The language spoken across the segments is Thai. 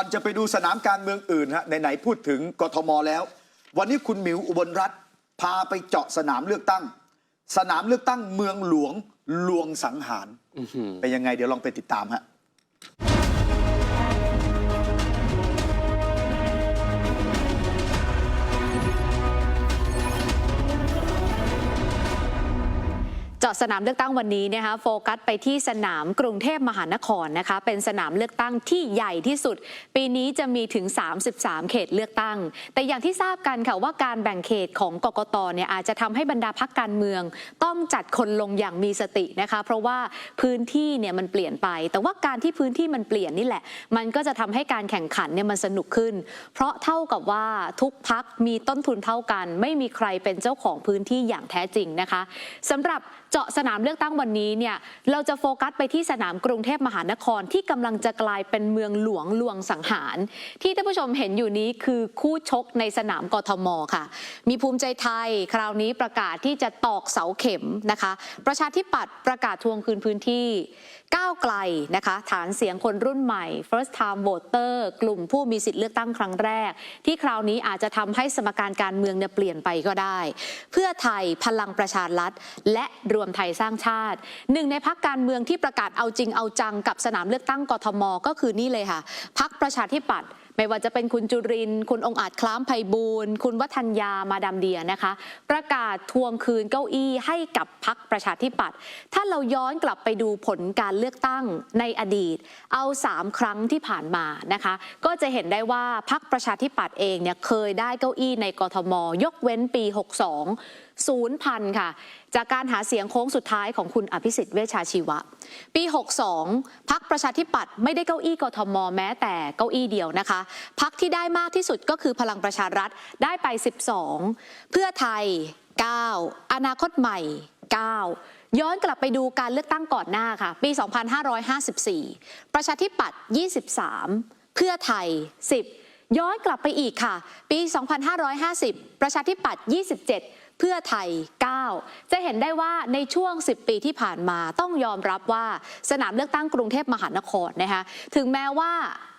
ก่อนจะไปดูสนามการเมืองอื่นฮะไหนๆพูดถึงกทมแล้ว วันนี้คุณหมิวอุบลรัฐพาไปเจาะสนามเลือกตั้ง สนามเลือกตั้งเมืองหลวงลวงสังหารเป็นยังไงเดี๋ยวลองไปติดตามฮะ จาะสนามเลือกตั้งวันนี้นะคะโฟกัสไปที่สนามกรุงเทพมหานครนะคะเป็นสนามเลือกตั้งที่ใหญ่ที่สุด ปีนี้จะมีถึง 33 เขตเลือกตั้ง แต่อย่างที่ทราบกันค่ะว่าการแบ่งเขตของกกตเนี่ยอาจจะทำให้บรรดาพักการเมือง ต้องจัดคนลงอย่างมีสตินะคะเพราะว่าพื้นที่เนี่ยมันเปลี่ยนไป แต่ว่าการที่พื้นที่มันเปลี่ยนนี่แหละ มันก็จะทำให้การแข่งขันเนี่ยมันสนุกขึ้น เพราะเท่ากับว่าทุกพักมีต้นทุนเท่ากัน ไม่มีใครเป็นเจ้าของพื้นที่อย่างแท้จริงนะคะสำหรับเจาะสนามเลือกตั้งวันนี้เนี่ยเราจะโฟกัสไปที่สนามกรุงเทพมหานครที่กำลังจะกลายเป็นเมืองหลวงลวงสังหาร ที่ท่านผู้ชมเห็นอยู่นี้คือคู่ชกในสนามกทมค่ะ มีภูมิใจไทยคราวนี้ประกาศที่จะตอกเสาเข็มนะคะ ประชาธิปัตย์ประกาศทวงคืนพื้นที่ก้าวไกลนะคะ ฐานเสียงคนรุ่นใหม่ first time voter กลุ่มผู้มีสิทธิ์เลือกตั้งครั้งแรก ที่คราวนี้อาจจะทำให้สมการการเมืองเนี่ยเปลี่ยนไปก็ได้ เพื่อไทยพลังประชารัฐและรวมไทยสร้างชาติ หนึ่งในพักการเมืองที่ประกาศเอาจริงเอาจังกับสนามเลือกตั้งกทม ก็คือนี่เลยค่ะพักประชาธิปัตย์ ไม่ว่าจะเป็นคุณจุริน คุณองอาจคล้ามไพบูลย์คุณวัฒนยามาดามเดียนะคะ ประกาศทวงคืนเก้าอี้ให้กับพักประชาธิปัตย์ถ้าเราย้อนกลับไปดูผลการเลือกตั้งในอดีต เอา 3 ครั้งที่ผ่านมานะคะ ก็จะเห็นได้ว่าพักประชาธิปัตย์เองเนี่ยเคยได้เก้าอี้ในกทม ยกเว้นปี 62ศูนย์พันค่ะ จากการหาเสียงโค้งสุดท้ายของคุณอภิสิทธิ์เวชชาชีวะ ปี 62 พักประชาธิปัตย์ไม่ได้เก้าอี้กทม แม้แต่เก้าอี้เดียวนะคะพักที่ได้มากที่สุดก็คือพลังประชารัฐได้ไป 12 เพื่อไทย 9 อนาคตใหม่ 9 ย้อนกลับไปดูการเลือกตั้งก่อนหน้าค่ะ ปี 2554 ประชาธิปัตย์23 เพื่อไทย 10 ย้อนกลับไปอีกค่ะ ปี 2550 ประชาธิปัตย์27 เพื่อไทย 9 จะเห็นได้ว่าในช่วง 10 ปีที่ผ่านมาต้องยอมรับว่าสนามเลือกตั้งกรุงเทพมหานครนะคะถึงแม้ว่า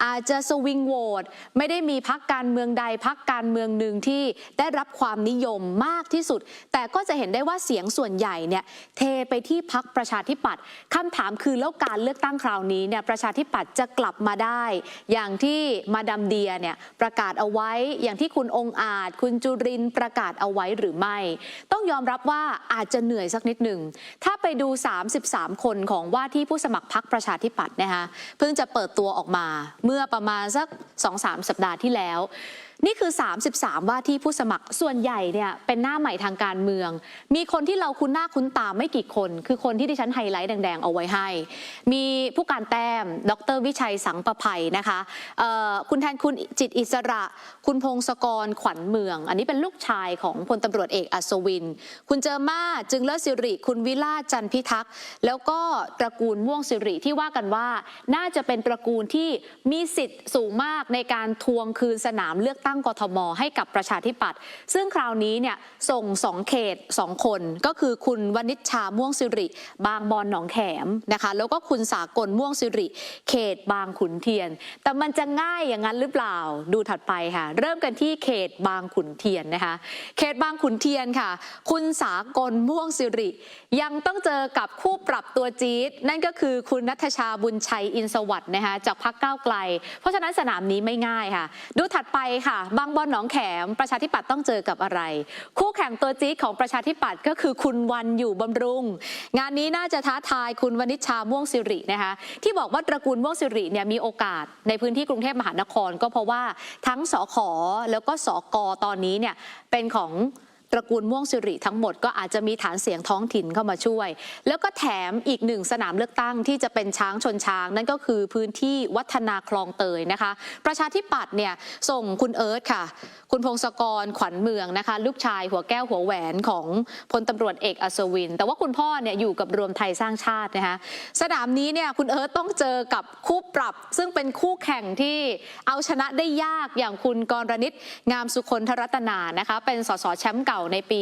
อาจจะสวิงโหวตไม่ได้มีพักการเมืองใดพักการเมืองหนึ่งที่ได้รับความนิยมมากที่สุด แต่ก็จะเห็นได้ว่าเสียงส่วนใหญ่เนี่ยเทไปที่พักประชาธิปัตย์คำถามคือแล้วการเลือกตั้งคราวนี้เนี่ยประชาธิปัตย์จะกลับมาได้ อย่างที่มาดามเดียเนี่ยประกาศเอาไว้อย่างที่คุณองอาจ คุณจุรินประกาศเอาไว้หรือไม่ต้องยอมรับว่าอาจจะเหนื่อยสักนิดหนึ่ง ถ้าไปดู 33 คนของว่าที่ผู้สมัครพักประชาธิปัตย์นะคะเพิ่งจะเปิดตัวออกมาเมื่อประมาณสัก 2-3 สัปดาห์ที่แล้ว นี่คือ 33 ว่าที่ผู้สมัครส่วนใหญ่เนี่ยเป็นหน้าใหม่ทางการเมือง มีคนที่เราคุ้นหน้าคุ้นตาไม่กี่คน คือคนที่ดิฉันไฮไลท์แดงๆ เอาไว้ให้ มีผู้การแต้ม ดรวิชัยสังประภัยนะคะคุณแทนคุณจิตอิสระ คุณพงศกรขวัญเมือง อันนี้เป็นลูกชายของพลตำรวจเอกอัศวิน คุณเจอมาจึงเลิศสิริ คุณวิลาจันพิทักษ์แล้วก็ตระกูลม่วงสิริที่ว่ากันว่า น่าจะเป็นตระกูลที่มีสิทธิ์สูงมากในการทวงคืนสนามเลือกตั้งั้งกทม ให้กับประชาธิปัตย์ซึ่งคราวนี้เนี่ยส่งสองเขตสองคน ก็คือคุณวณิชชาม่วงสิริ บางบอนหนองแขมนะคะแล้วก็คุณสากลม่วงสิริ เขตบางขุนเทียน แต่มันจะง่ายอย่างนั้นหรือเปล่าดูถัดไปค่ะ เริ่มกันที่เขตบางขุนเทียนนะคะ เขตบางขุนเทียนค่ะ คุณสากลม่วงสิริ ยังต้องเจอกับคู่ปรับตัวจี๊ดนั่นก็คือคุณนัทชาบุญชัยอินสวัสด์นะคะจากพักก้าวไกล เพราะฉะนั้นสนามนี้ไม่ง่ายค่ะ ดูถัดไปค่ะบางบอลหนองแขม ประชาธิปัตย์ต้องเจอกับอะไร คู่แข่งตัวจี๊ดของประชาธิปัตย์ก็คือคุณวันอยู่บำรุง งานนี้น่าจะท้าทายคุณวณิชชาม่วงสิรินะคะที่บอกว่าตระกูลม่วงสิริเนี่ยมีโอกาสในพื้นที่กรุงเทพมหานคร ก็เพราะว่าทั้งสขแล้วก็สกตอนนี้เนี่ยเป็นของ ตระกูลม่วงสิริทั้งหมดก็อาจจะมีฐานเสียงท้องถิ่นเข้ามาช่วย แล้วก็แถมอีกหนึ่งสนามเลือกตั้งที่จะเป็นช้างชนช้าง นั่นก็คือพื้นที่วัฒนาคลองเตยนะคะ ประชาธิปัตย์เนี่ยส่งคุณเอิร์ธค่ะ คุณพงศกรขวัญเมืองนะคะ ลูกชายหัวแก้วหัวแหวนของพลตำรวจเอกอัศวิน แต่ว่าคุณพ่อเนี่ยอยู่กับรวมไทยสร้างชาตินะคะสนามนี้เนี่ยคุณเอิร์ธต้องเจอกับคู่ปรับ ซึ่งเป็นคู่แข่งที่เอาชนะได้ยากอย่างคุณกรณิตงามสุคนทรัตนานะคะ เป็นสสแชมป์เก่าาในปี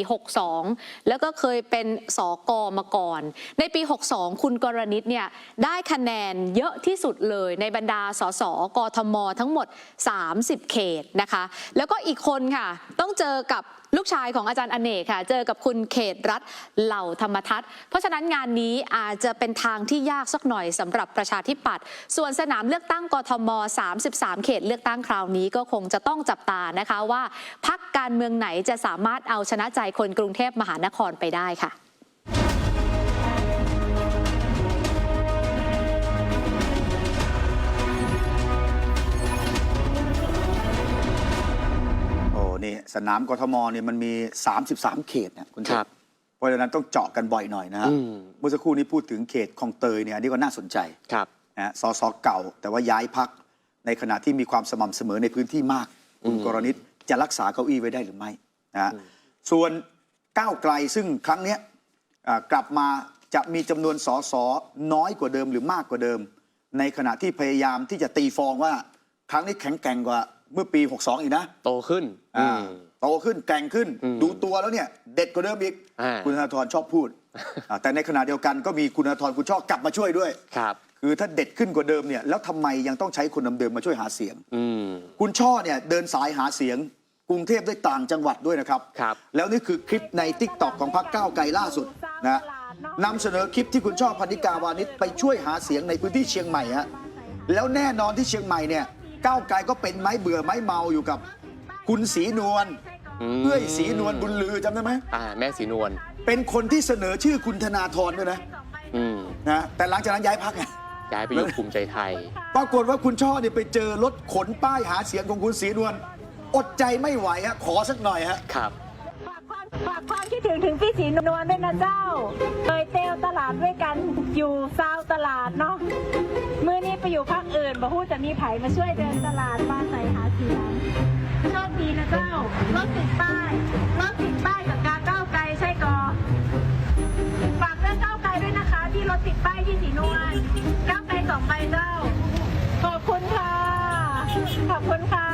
62 แล้วก็เคยเป็นสอกอมาก่อน ในปี 62 คุณกรณิตเนี่ยได้คะแนนเยอะที่สุดเลยในบรรดาสสกทม ทั้งหมด 30 เขตนะคะ แล้วก็อีกคนค่ะ ต้องเจอกับลูกชายของอาจารย์อเนกค่ะ เจอกับคุณเขตรัฐเหล่าธรรมทัศน์ เพราะฉะนั้นงานนี้อาจจะเป็นทางที่ยากสักหน่อยสำหรับประชาธิปัตย์ส่วนสนามเลือกตั้งกทม 33 เขตเลือกตั้งคราวนี้ก็คงจะต้องจับตานะคะว่าพักการเมืองไหนจะสามารถเอาชนะใจคนกรุงเทพมหานครไปได้ค่ะ นี่สนามกทมเนี่ยมันมี 33 เขตนะคุณเจครับ เพราะฉะนั้นต้องเจาะกันบ่อยหน่อยนะฮะอืม เมื่อสักครู่นี้พูดถึงเขตคลองเตยเนี่ยอันนี่ก็น่าสนใจครับ นะฮะสสเก่า แต่ว่าย้ายพักในขณะที่มีความสม่ำเสมอในพื้นที่มากคุณอืมกรณิตจะรักษาเก้าอี้ไว้ได้หรือไม่นะฮะส่วนก้าวไกลซึ่งครั้งเนี้ยอ่ากลับมาจะมีจำนวนสสน้อยกว่าเดิมหรือมากกว่าเดิม ในขณะที่พยายามที่จะตีฟองว่าครั้งนี้แข็งแกร่งกว่า เมื่อปี 62 อีกนะโตขึ้นอ่าอืมโตขึ้นแกร่งขึ้นอืมดูตัวแล้วเนี่ย เด็ดกว่าเดิมอีกอ่าคุณธนาธรชอบพูดอ่าแต่ในขณะเดียวกันก็มีคุณธนาธรคุณชอบกลับมาช่วยด้วยครับคือถ้าเด็ดขึ้นกว่าเดิมเนี่ยแล้วทำไมยังต้องใช้คนเดิมๆมาช่วยหาเสียงอืมคุณช่อเนี่ยเดินสายหาเสียง กรุงเทพด้วยต่างจังหวัดด้วยนะครับครับ แล้วนี่คือคลิปในทิกตอกของพรรคก้าวไกลล่าสุดนะนำเสนอคลิปที่คุณช่อพันธิกาวานิชไปช่วยหาเสียงในพื้นที่เชียงใหม่ฮะแล้วแน่นอนที่เชียงใหม่เนี่ย ก้าวไกลก็เป็นไม้เบื่อไม้เมาอยู่กับคุณศรีนวลอืมเพื่อยศรีนวลบุญลือจำได้ไหม อ่าแม่สีนวลเป็นคนที่เสนอชื่อคุณธนาธรด้วยนะอืมนะแต่หลังจากนั้นย้ายพักไง ย้ายไปอยู่ภูมิใจไทย ปรากฏว่าคุณช่อเนี่ยไปเจอรถขนป้ายหาเสียงของคุณศรีนวลอดใจไม่ไหวฮะขอสักหน่อยฮะครับ ฝากความคิดถึงถึงพี่ศรีนวลด้วยนะเจ้าเคยเตลตลาดด้วยกันอยู่ซาวตลาดเนาะมือนี้ไปอยู่ภาคอื่นบอกฮู้จะมีไผมาช่วยเดินตลาดมาใส่หาเสียงโชคดีนะเจ้ารถติดป้ายรถติดป้ายกับการก้าวไกลใช่กอฝากเรื่องก้าวไกลด้วยนะคะ ที่รถติดป้ายที่ศรีนวลก้าวไกลสองใบเจ้า ขอบคุณค่ะ ขอบคุณค่ะ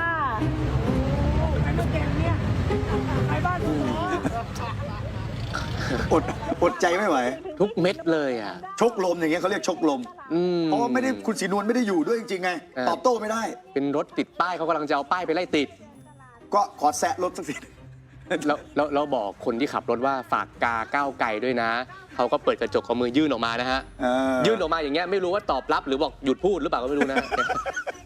ไอ้ลูกเกมเนี่ยไปบ้านคุณหมออดอดใจไม่ไหว ทุกเม็ดเลยอะ ชกลมอย่างเงี้ยเขาเรียกชกลม อืม เพราะว่าไม่ได้คุณศรีนวลไม่ได้อยู่ด้วยจริงๆไง เออ ตอบโต้ไม่ได้ เป็นรถติดป้ายเขากำลังจะเอาป้ายไปไล่ติด ก็ขอแซะรถสักทีแล้วแล้วเราบอกคนที่ขับรถว่าฝากกาก้าวไกลด้วยนะ เขาก็เปิดกระจกเอามือยื่นออกมานะฮะ เออยื่นออกมาอย่างเงี้ยไม่รู้ว่าตอบรับหรือบอกหยุดพูดหรือเปล่าก็ไม่รู้นะ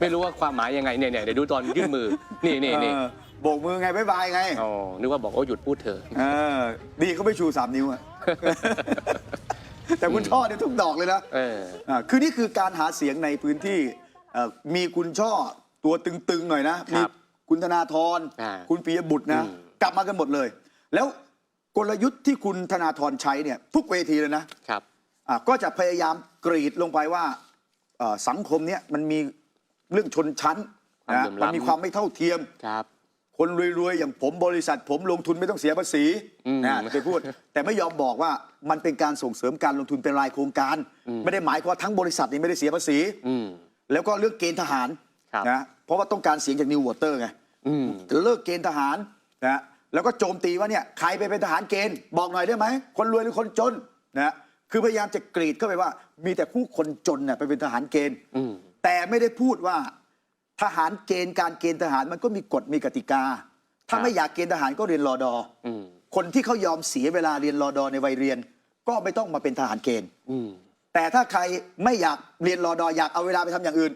ไม่รู้ว่าความหมายยังไงเนี่ยเนี่ยเดี๋ยวดูตอนยื่นมือ นี่นี่นี่เออ โบกมือไงบ๊ายบายไง อ๋อนึกว่าบอกว่าหยุดพูดเถอะ เออ ดีเขาไม่ชูสามนิ้วอะ แต่คุณช่อเนี่ยทุกดอกเลยนะเอออ่าคือนี่คือการหาเสียงในพื้นที่เอ่อมีคุณช่อตัวตึงๆหน่อยนะครัมีบคุณธนาธรอ่าคุณปิยบุตรนะ อืม กลับมากันหมดเลย แล้วกลยุทธ์ที่คุณธนาธรใช้เนี่ยทุกเวทีเลยนะ ครับ อ่าก็จะพยายามกรีดลงไปว่าเอ่อสังคมเนี่ยมันมีเรื่องชนชั้นความนะเหลื่อมล้ำ มันมีความไม่เท่าเทียม ครับ คนรวยๆ อย่างผมบริษัท ผมลงทุนไม่ต้องเสียภาษีอืมนะเคยพูด แต่ไม่ยอมบอกว่ามันเป็นการส่งเสริมการลงทุนเป็นรายโครงการอืมไม่ได้หมายความว่าทั้งบริษัทนี่ไม่ได้เสียภาษีอืมแล้วก็เรื่องเกณฑ์ทหารครับนะเพราะว่าต้องการเสียงจากนิววอเตอร์ไงอืมจะเลิกเกณฑ์ทหารนะแล้วก็โจมตีว่าเนี่ยใครไปเป็นทหารเกณฑ์บอกหน่อยได้ไหมคนรวยหรือคนจนนะคือพยายามจะกรีดเข้าไปว่า มีแต่ผู้คนจนเนี่ยไปเป็นทหารเกณฑ์อืมแต่ไม่ได้พูดว่า ทหารเกณฑ์การเกณฑ์ทหารมันก็มีกฎมีกติกา ถ้าครับไม่อยากเกณฑ์ทหารก็เรียนรอดออืมคนที่เขายอมเสียเวลาเรียนรอดอในวัยเรียน ก็ไม่ต้องมาเป็นทหารเกณฑ์อืมแต่ถ้าใครไม่อยากเรียนรอดออยากเอาเวลาไปทำอย่างอื่น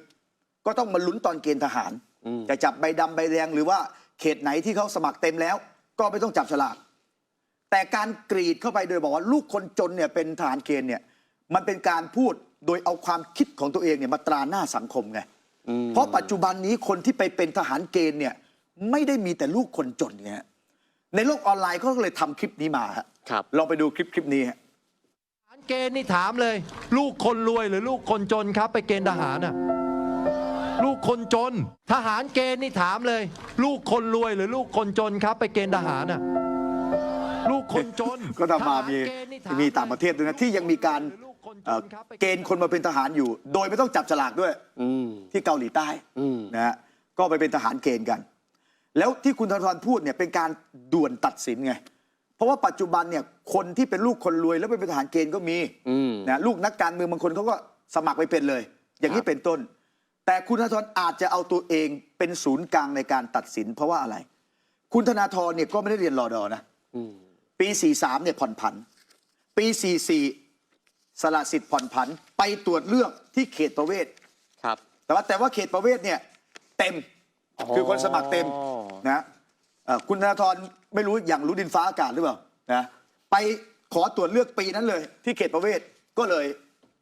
ก็ต้องมาลุ้นตอนเกณฑ์ทหารอืมจะจับใบดำใบแดงหรือว่าเขตไหนที่เขาสมัครเต็มแล้ว ก็ไม่ต้องจับฉลากแต่การกรีดเข้าไปโดยบอกว่าลูกคนจนเนี่ยเป็นทหารเกณฑ์เนี่ยมันเป็นการพูดโดยเอาความคิดของตัวเองเนี่ยมาตราหน้าสังคมไงอืม เพราะปัจจุบันนี้คนที่ไปเป็นทหารเกณฑ์เนี่ยไม่ได้มีแต่ลูกคนจนเนี่ยฮะในโลกออนไลน์เขาก็เลยทำคลิปนี้มาฮะครับลองไปดูคลิปคลิปนี้ฮะทหารเกณฑ์นี่ถามเลย ลูกคนรวยหรือลูกคนจนครับ ไปเกณฑ์ทหารน่ะลูกคนจน ทหารเกณฑ์นี่ถามเลย ลูกคนรวยหรือลูกคนจนครับ ไปเกณฑ์ทหารน่ะลูกคนจนก็ทำมามีทหรเกณฑ์นี่ถมีต่างประเทศด้วยนะที่ยังมีการลูกคนจ เอ่อนครับไปเกณฑ์คนมาเป็นทหารอยู่ โดยไม่ต้องจับฉลากด้วยอืมที่เกาหลีใต้อืมนะฮะก็ไปเป็นทหารเกณฑ์กัน แล้วที่คุณธนาธรพูดเนี่ยเป็นการด่วนตัดสินไงราะว่าปัจจุบันเนี่ยคนที่เป็นลูกคนรวยแล้วเป็นทหารเกณฑ์ก็มีอืมนะลูกนักการเมืองบางคนเขาก็สมัครไปเป็นเลย อย่างนี้ครับเป็นต้น แต่คุณธนาธรอาจจะเอาตัวเองเป็นศูนย์กลางในการตัดสิน เพราะว่าอะไร คุณธนาธรเนี่ยก็ไม่ได้เรียนรอดอนะอืมปี 43เนี่ยผ่อนผัน ปี 44 สละสิทธิ์ผ่อนผันไปตรวจเลือกที่เขตประเวศครับ แต่ว่าแต่ว่าเขตประเวศเนี่ยเต็มอ๋อคือคนสมัครเต็มนะเอ่อคุณธนาธรไม่รู้อย่างรู้ดินฟ้าอากาศหรือเปล่านะไปขอตรวจเลือกปีนั้นเลย ที่เขตประเวศก็เลย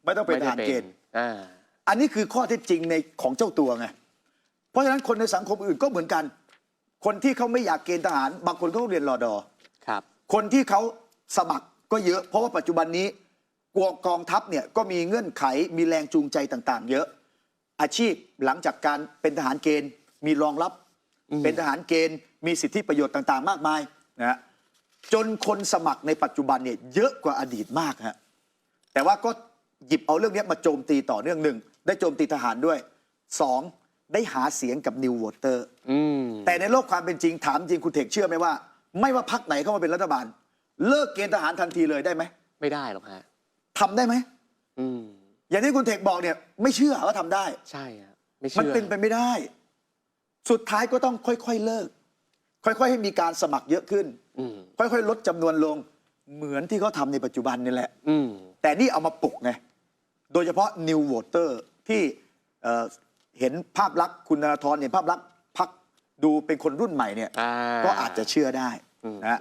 ไม่ต้องเป็นทหารเกณฑ์อ่าอันนี้คือข้อเท็จจริงในของเจ้าตัวไงเพราะฉะนั้นคนในสังคมอื่นก็เหมือนกัน คนที่เขาไม่อยากเกณฑ์ทหาร บางคนเขาเรียนรอดอครับ คนที่เขาสมัครก็เยอะ เพราะว่าปัจจุบันนี้ กวกองทัพเนี่ยก็มีเงื่อนไขมีแรงจูงใจต่างๆ เยอะ อาชีพหลังจากการเป็นทหารเกณฑ์ มีรองรับอืมเป็นทหารเกณฑ์ มีสิทธิประโยชน์ต่างๆ มากมายนะฮะจนคนสมัครในปัจจุบันเนี่ยเยอะกว่าอดีตมากฮะแต่ว่าก็หยิบเอาเรื่องนี้มาโจมตีต่อเนื่องหนึ่งได้โจมตีทหารด้วยสองได้หาเสียงกับนิวโวเตอร์อืมแต่ในโลกความเป็นจริงถามจริงคุณเทกเชื่อไหมว่า ไม่ว่าพักไหนเข้ามาเป็นรัฐบาล เลิกเกณฑ์ทหารทันทีเลยได้ไหม ไม่ได้หรอกฮะ ทำได้ไหม อืมอย่างที่คุณเทกบอกเนี่ยไม่เชื่อว่าทำได้ ใช่ฮะไม่มันเชื่อเป็นไปไม่ได้ สุดท้ายก็ต้องค่อยๆเลิก ค่อยๆให้มีการสมัครเยอะขึ้น อืมค่อยๆ ลดจำนวนลง เหมือนที่เขาทำในปัจจุบันนี่แหละ อืมแต่นี่เอามาปลุกไง โดยเฉพาะ New Voter ที่เอ่อเห็นภาพลักษณ์คุณธนาธรเห็นภาพลักษณ์พักดูเป็นคนรุ่นใหม่เนี่ย อ่า ก็อาจจะเชื่อได้อืม นะฮะ